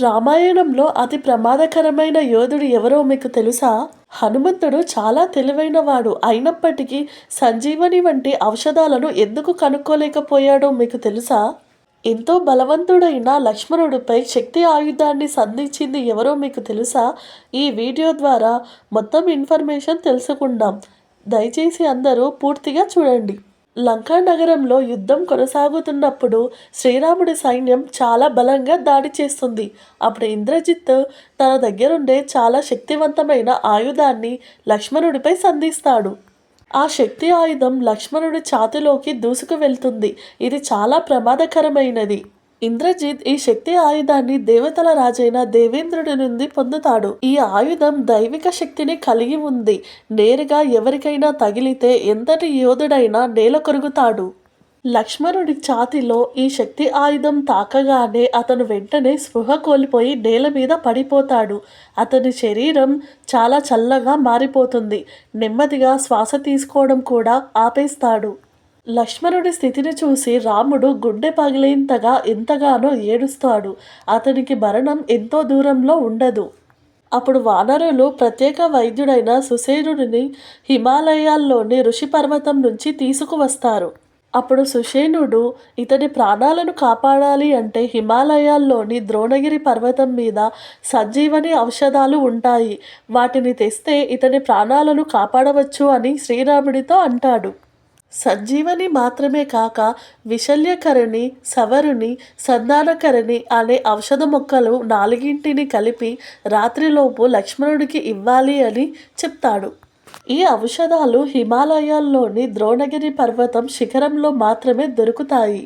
రామాయణంలో అతి ప్రమాదకరమైన యోధుడు ఎవరో మీకు తెలుసా? హనుమంతుడు చాలా తెలివైనవాడు. అయినప్పటికీ సంజీవని వంటి ఔషధాలను ఎందుకు కనుక్కోలేకపోయాడో మీకు తెలుసా? ఎంతో బలవంతుడైన లక్ష్మణుడిపై శక్తి ఆయుధాన్ని సంధించింది ఎవరో మీకు తెలుసా? ఈ వీడియో ద్వారా మొత్తం ఇన్ఫర్మేషన్ తెలుసుకుందాం. దయచేసి అందరూ పూర్తిగా చూడండి. లంకా నగరంలో యుద్ధం కొనసాగుతున్నప్పుడు శ్రీరాముడి సైన్యం చాలా బలంగా దాడి చేస్తుంది. అప్పుడు ఇంద్రజిత్ తన దగ్గరుండే చాలా శక్తివంతమైన ఆయుధాన్ని లక్ష్మణుడిపై సంధిస్తాడు. ఆ శక్తి ఆయుధం లక్ష్మణుడి ఛాతిలోకి దూసుకు వెళ్తుంది ఇది చాలా ప్రమాదకరమైనది. ఇంద్రజిత్ ఈ శక్తి ఆయుధాన్ని దేవతల రాజైన దేవేంద్రుడి నుండి పొందుతాడు. ఈ ఆయుధం దైవిక శక్తిని కలిగి ఉంది. నేరుగా ఎవరికైనా తగిలితే ఎంతటి యోధుడైనా నేల కొరుగుతాడు లక్ష్మణుడి ఛాతిలో ఈ శక్తి ఆయుధం తాకగానే అతను వెంటనే స్పృహ కోల్పోయి నేల మీద పడిపోతాడు. అతని శరీరం చాలా చల్లగా మారిపోతుంది. నెమ్మదిగా శ్వాస తీసుకోవడం కూడా ఆపేస్తాడు. లక్ష్మణుడి స్థితిని చూసి రాముడు గుండె పగిలేంతగా ఎంతగానో ఏడుస్తాడు. అతనికి మరణం ఎంతో దూరంలో ఉండదు. అప్పుడు వానరులు ప్రత్యేక వైద్యుడైన సుసేనుడిని హిమాలయాల్లోని ఋషి పర్వతం నుంచి తీసుకువస్తారు. అప్పుడు సుషేనుడు ఇతని ప్రాణాలను కాపాడాలి అంటే హిమాలయాల్లోని ద్రోణగిరి పర్వతం మీద సంజీవని ఔషధాలు ఉంటాయి. వాటిని తెస్తే ఇతని ప్రాణాలను కాపాడవచ్చు అని శ్రీరాముడితో అంటాడు. సంజీవని మాత్రమే కాక విశల్యకరణి సవరుని సంధానకరణి అనే ఔషధ మొక్కలు నాలుగింటిని కలిపి రాత్రిలోపు లక్ష్మణుడికి ఇవ్వాలి అని చెప్తాడు. ఈ ఔషధాలు హిమాలయాల్లోని ద్రోణగిరి పర్వతం శిఖరంలో మాత్రమే దొరుకుతాయి.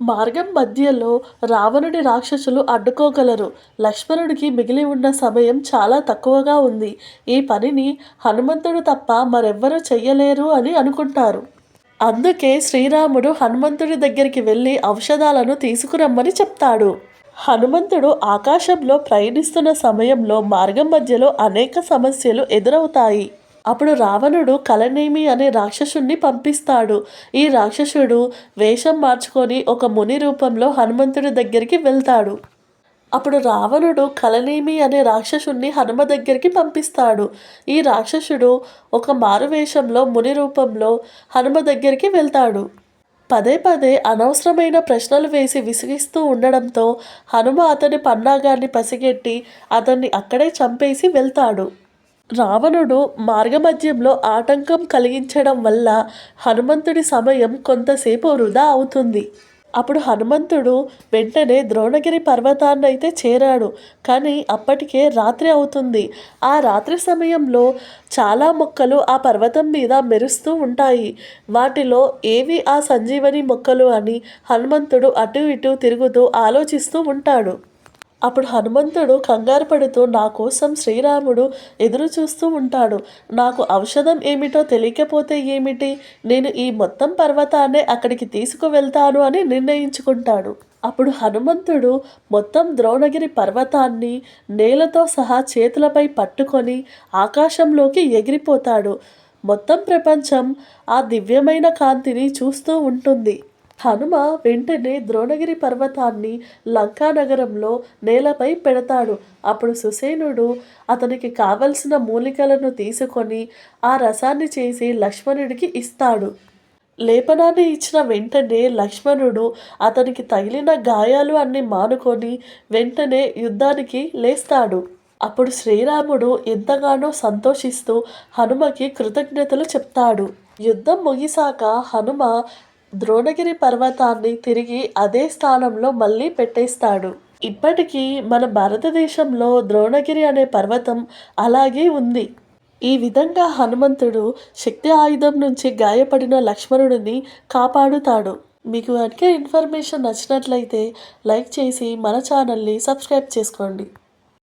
మార్గం మధ్యలో రావణుడి రాక్షసులు అడ్డుకోగలరు. లక్ష్మణుడికి మిగిలి ఉన్న సమయం చాలా తక్కువగా ఉంది. ఈ పనిని హనుమంతుడు తప్ప మరెవ్వరూ చెయ్యలేరు అని అనుకుంటారు. అందుకే శ్రీరాముడు హనుమంతుడి దగ్గరికి వెళ్ళి ఔషధాలను తీసుకురమ్మని చెప్తాడు. హనుమంతుడు ఆకాశంలో ప్రయాణిస్తున్న సమయంలో మార్గం మధ్యలో అనేక సమస్యలు ఎదురవుతాయి. అప్పుడు రావణుడు కలనేమి అనే రాక్షసుణ్ణి పంపిస్తాడు. ఈ రాక్షసుడు వేషం మార్చుకొని ఒక ముని రూపంలో హనుమంతుడి దగ్గరికి వెళ్తాడు. అప్పుడు రావణుడు కలనేమి అనే రాక్షసుణ్ణి హనుమ దగ్గరికి పంపిస్తాడు. ఈ రాక్షసుడు ఒక మారువేషంలో ముని రూపంలో హనుమ దగ్గరికి వెళ్తాడు. పదే పదే అనవసరమైన ప్రశ్నలు వేసి విసిగిస్తూ ఉండడంతో హనుమ అతని పన్నాగాన్ని పసిగెట్టి అతన్ని అక్కడే చంపేసి వెళ్తాడు. రావణుడు మార్గమధ్యంలో ఆటంకం కలిగించడం వల్ల హనుమంతుడి సమయం కొంతసేపు వృధా అవుతుంది. అప్పుడు హనుమంతుడు వెంటనే ద్రోణగిరి పర్వతాన్నైతే చేరాడు. కానీ అప్పటికే రాత్రి అవుతుంది. ఆ రాత్రి సమయంలో చాలా మొక్కలు ఆ పర్వతం మీద మెరుస్తూ ఉంటాయి. వాటిలో ఏవి ఆ సంజీవని మొక్కలు అని హనుమంతుడు అటు ఇటు తిరుగుతూ ఆలోచిస్తూ ఉంటాడు. అప్పుడు హనుమంతుడు కంగారు పడుతూ నా కోసం శ్రీరాముడు ఎదురు చూస్తూ ఉంటాడు. నాకు ఔషధం ఏమిటో తెలియకపోతే ఏమిటి? నేను ఈ మొత్తం పర్వతాన్నే అక్కడికి తీసుకువెళ్తాను అని నిర్ణయించుకుంటాడు. అప్పుడు హనుమంతుడు మొత్తం ద్రోణగిరి పర్వతాన్ని నేలతో సహా చేతులపై పట్టుకొని ఆకాశంలోకి ఎగిరిపోతాడు. మొత్తం ప్రపంచం ఆ దివ్యమైన కాంతిని చూస్తూ ఉంటుంది. హనుమ వెంటనే ద్రోణగిరి పర్వతాన్ని లంకానగరంలో నేలపై పెడతాడు. అప్పుడు సుసేనుడు అతనికి కావలసిన మూలికలను తీసుకొని ఆ రసాన్ని చేసి లక్ష్మణుడికి ఇస్తాడు. లేపనాన్ని ఇచ్చిన వెంటనే లక్ష్మణుడు అతనికి తగిలిన గాయాలు అన్ని మానుకొని వెంటనే యుద్ధానికి లేస్తాడు. అప్పుడు శ్రీరాముడు ఎంతగానో సంతోషిస్తూ హనుమకి కృతజ్ఞతలు చెప్తాడు. యుద్ధం ముగిసాక హనుమ ద్రోణగిరి పర్వతాన్ని తిరిగి అదే స్థానంలో మళ్ళీ పెట్టేస్తాడు. ఇప్పటికీ మన భారతదేశంలో ద్రోణగిరి అనే పర్వతం అలాగే ఉంది. ఈ విధంగా హనుమంతుడు శక్తి ఆయుధం నుంచి గాయపడిన లక్ష్మణుడిని కాపాడుతాడు. మీకు కనుక ఇన్ఫర్మేషన్ నచ్చినట్లయితే లైక్ చేసి మన ఛానల్ని సబ్స్క్రైబ్ చేసుకోండి.